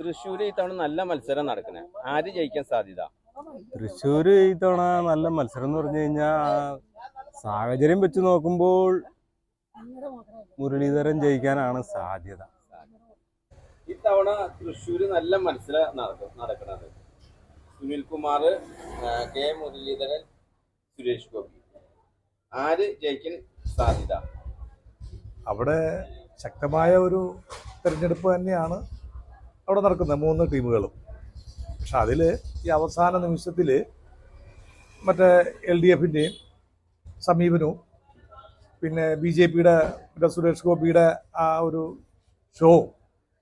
തൃശ്ശൂര് ഇത്തവണ നല്ല മത്സരം നടക്കുന്നത് ആര് ജയിക്കാൻ സാധ്യത? തൃശ്ശൂര് ഇത്തവണ നല്ല മത്സരം എന്ന് പറഞ്ഞു കഴിഞ്ഞാൽ സാഹചര്യം വെച്ച് നോക്കുമ്പോൾ മുരളീധരൻ ജയിക്കാനാണ് സാധ്യത. ഇത്തവണ തൃശ്ശൂര് നല്ല മത്സരം നടക്കും നടക്കുന്നത് സുനിൽ കുമാർ കെ മുരളീധരൻ സുരേഷ് ഗോപി. ആര് ജയിക്കാൻ സാധ്യത? അവിടെ ശക്തമായ ഒരു തെരഞ്ഞെടുപ്പ് തന്നെയാണ് അവിടെ നടക്കുന്നത് മൂന്ന് ടീമുകളും. പക്ഷെ അതിൽ ഈ അവസാന നിമിഷത്തിൽ മറ്റേ എൽ ഡി എഫിന്റെയും സമീപനവും പിന്നെ ബി ജെ പിയുടെ പിന്നെ സുരേഷ് ഗോപിയുടെ ആ ഒരു ഷോ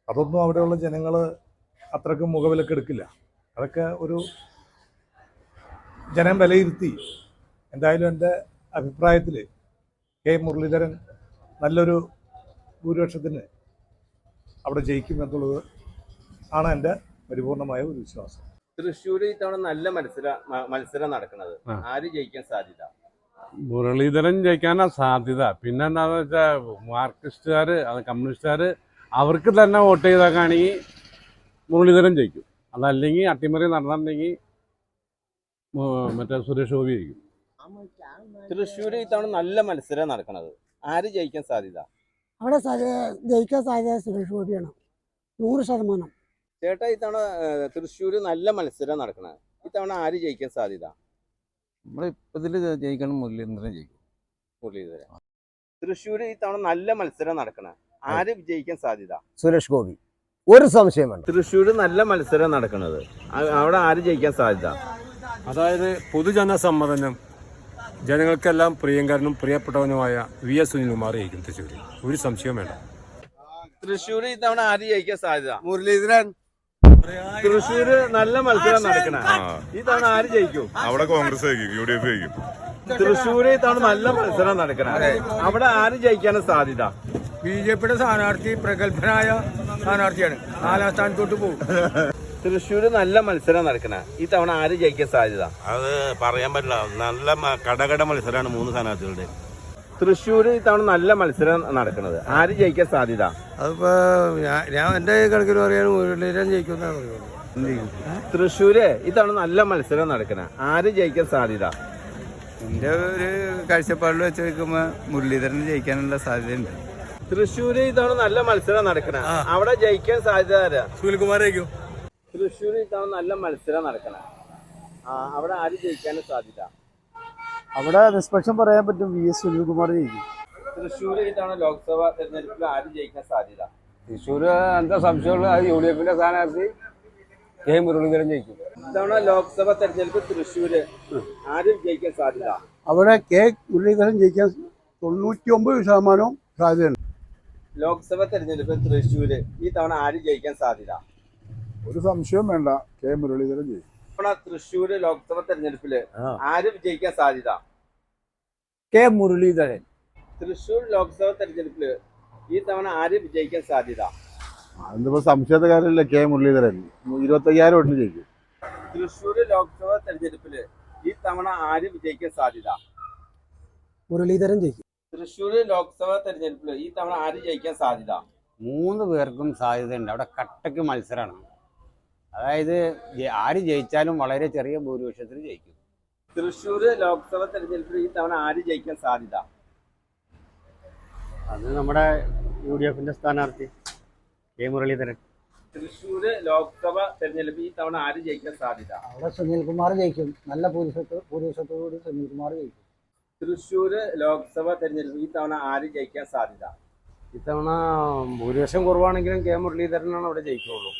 അതൊന്നും അവിടെയുള്ള ജനങ്ങൾ അത്രക്കും മുഖവിലൊക്കെ എടുക്കില്ല. അതൊക്കെ ഒരു ജനം വിലയിരുത്തി എന്തായാലും എന്റെ അഭിപ്രായത്തിൽ കെ മുരളീധരൻ നല്ലൊരു ഭൂരിപക്ഷത്തിന് അവിടെ ജയിക്കും എന്നുള്ളത് ആണ് എന്റെ പരിപൂർണമായ ഒരു വിശ്വാസം. തൃശ്ശൂര് ഇത്തവണ നല്ല മത്സര മത്സരം നടക്കുന്നത്. ആര് ജയിക്കാൻ സാധ്യത? മുരളീധരൻ ജയിക്കാനാ സാധ്യത. പിന്നെ എന്താണെന്ന് വെച്ചാൽ മാർക്സിസ്റ്റുകാർ അത് കമ്മ്യൂണിസ്റ്റുകാർ അവർക്ക് തന്നെ വോട്ട് ചെയ്തേക്കാണെങ്കിൽ മുരളീധരൻ ജയിക്കും. അതല്ലെങ്കിൽ അട്ടിമറി നടന്നിട്ടുണ്ടെങ്കിൽ മറ്റേ സുരേഷ് ഗോപി ജയിക്കും. തൃശ്ശൂരിൽ ഇത്തവണ നല്ല മത്സരം നടക്കുന്നത്. ആര് ജയിക്കാൻ സാധ്യത? അവിടെ ജയിക്കാൻ സാധ്യത സുരേഷ് ഗോപിയാണ്. നൂറ് ശതമാനം. ചേട്ടാ ഇത്തവണ തൃശ്ശൂര് നല്ല മത്സരം നടക്കണത് ഇത്തവണ ആര് ജയിക്കാൻ സാധ്യത? നമ്മളിപ്പതിൽ ജയിക്കണം മുരളീധരൻ ജയിക്കും. മുരളീധരൻ. തൃശ്ശൂര് ഇത്തവണ നല്ല മത്സരം നടക്കണ. ആര് വിജയിക്കാൻ സാധ്യത? സുരേഷ് ഗോപി. ഒരു സംശയം വേണ്ട. തൃശ്ശൂര് നല്ല മത്സരം നടക്കുന്നത് അവിടെ ആര് ജയിക്കാൻ സാധ്യത? അതായത് പൊതുജന സമ്മതനം ജനങ്ങൾക്കെല്ലാം പ്രിയങ്കരനും പ്രിയപ്പെട്ടവനുമായ വി എസ് സുനിൽകുമാർ ജയിക്കും തൃശ്ശൂരിൽ. ഒരു സംശയം വേണ്ട. തൃശ്ശൂര് ഇത്തവണ ആര് ജയിക്കാൻ സാധ്യത? മുരളീധരൻ. തൃശ്ശൂര് നല്ല മത്സരം നടക്കണ. ഇത്തവണ ആര് ജയിക്കും? അവിടെ കോൺഗ്രസ് ജയിക്കും യു ഡി എഫ് ജയിക്കും. തൃശ്ശൂര് ഇത്തവണ നല്ല മത്സരം നടക്കണ. അവിടെ ആര് ജയിക്കാനും സാധ്യത? ബി ജെ പിയുടെ സ്ഥാനാർത്ഥി പ്രഗത്ഭനായ സ്ഥാനാർത്ഥിയാണ്. നാലാം സ്ഥാനത്തോട്ട് പോകും. തൃശ്ശൂര് നല്ല മത്സരം നടക്കണ. ഈ തവണ ആര് ജയിക്കാൻ സാധ്യത? അത് പറയാൻ പറ്റില്ല. നല്ല കടകട മത്സരമാണ് മൂന്ന് സ്ഥാനാർത്ഥികളുടെ തൃശ്ശൂര് ഇത്തവണ നല്ല മത്സരം നടക്കുന്നത് ആര് ജയിക്കാൻ സാധ്യത? അതിപ്പോ ഞാൻ- എന്റെ കണക്കിൽ പറയാൻ മുരളീധരൻ തൃശ്ശൂര് ഇത്തവണ നല്ല മത്സരം നടക്കണ. ആര് ജയിക്കാൻ സാധ്യത? എന്റെ ഒരു കാഴ്ചപ്പാടിൽ വെച്ച് നോക്കുമ്പോ മുരളീധരൻ ജയിക്കാനുള്ള സാധ്യതയുണ്ട്. തൃശ്ശൂര് ഇത്തവണ നല്ല മത്സരം നടക്കണ. അവിടെ ജയിക്കാൻ സാധ്യത ആരാ? സുനിൽകുമാർ ജയിക്കും. തൃശ്ശൂര് ഇത്തവണ നല്ല മത്സരം നടക്കണ. അവിടെ ആര് ജയിക്കാനും സാധ്യത? അവിടെ നിഷ്പക്ഷം പറയാൻ പറ്റും വി എസ് സുനിൽകുമാർ ജയിക്കും. തൃശ്ശൂർ ഇത്തവണ ലോക്സഭ തെരഞ്ഞെടുപ്പിൽ ആര് ജയിക്കാൻ സാധ്യത? തൃശ്ശൂർ എന്താ സംശയമുള്ള യു ഡി എഫിന്റെ സ്ഥാനാർത്ഥി കെ മുരളീധരൻ ജയിക്കും. ഇത്തവണ ലോക്സഭ തെരഞ്ഞെടുപ്പ് തൃശ്ശൂര് ആര് ജയിക്കാൻ സാധ്യത? അവിടെ കെ മുരളീധരൻ ജയിക്കാൻ തൊണ്ണൂറ്റി ഒമ്പത് ശതമാനവും സാധ്യതയുണ്ട്. ലോക്സഭ തെരഞ്ഞെടുപ്പ് തൃശ്ശൂര് ഈ തവണ ആര് ജയിക്കാൻ സാധ്യത? ഒരു സംശയവും വേണ്ട. കെ മുരളീധരൻ ജയിക്കും. ഇത്തവണ തൃശ്ശൂര് ലോക്സഭാ തെരഞ്ഞെടുപ്പിൽ ആര് വിജയിക്കാൻ സാധ്യത? കെ മുരളീധരൻ. തൃശ്ശൂർ ലോക്സഭാ തെരഞ്ഞെടുപ്പിൽ ഈ തവണ ആര് വിജയിക്കാൻ സാധ്യത? അതിപ്പോ സംശയത്തെ കാര്യമില്ല. കെ മുരളീധരൻ ഇരുപത്തയ്യായിരം വോട്ടിന് ജയിക്കും. തൃശ്ശൂർ ലോക്സഭാ തെരഞ്ഞെടുപ്പിൽ ഈ തവണ ആര് വിജയിക്കാൻ സാധ്യത? മുരളീധരൻ ജയിക്കും. തൃശ്ശൂർ ലോക്സഭാ തെരഞ്ഞെടുപ്പിൽ ഈ തവണ ആര് ജയിക്കാൻ സാധ്യത? മൂന്ന് പേർക്കും സാധ്യതയുണ്ട്. അവിടെ കട്ടക്ക് മത്സരമാണ് അതായത് ആര് ജയിച്ചാലും വളരെ ചെറിയ ഭൂരിപക്ഷത്തിൽ ജയിക്കും. തൃശ്ശൂർ ലോക്സഭാ തെരഞ്ഞെടുപ്പിൽ ഈ തവണ ആര് ജയിക്കാൻ സാധ്യത? അത് നമ്മുടെ യു ഡി എഫിന്റെ സ്ഥാനാർത്ഥി കെ മുരളീധരൻ. തൃശ്ശൂർ ലോക്സഭാ തെരഞ്ഞെടുപ്പിൽ ഈ തവണ ആര് ജയിക്കാൻ സാധ്യത? അവിടെ സുനിൽകുമാർ ജയിക്കും. നല്ല ഭൂരിപക്ഷ ഭൂരിപക്ഷത്തോടുകൂടി സുനിൽകുമാർ ജയിക്കും. തൃശ്ശൂർ ലോക്സഭാ തെരഞ്ഞെടുപ്പിൽ ഈ തവണ ആര് ജയിക്കാൻ സാധ്യത? ഇത്തവണ ഭൂരിപക്ഷം കുറവാണെങ്കിലും കെ മുരളീധരനാണ് അവിടെ ജയിക്കുള്ളൂ.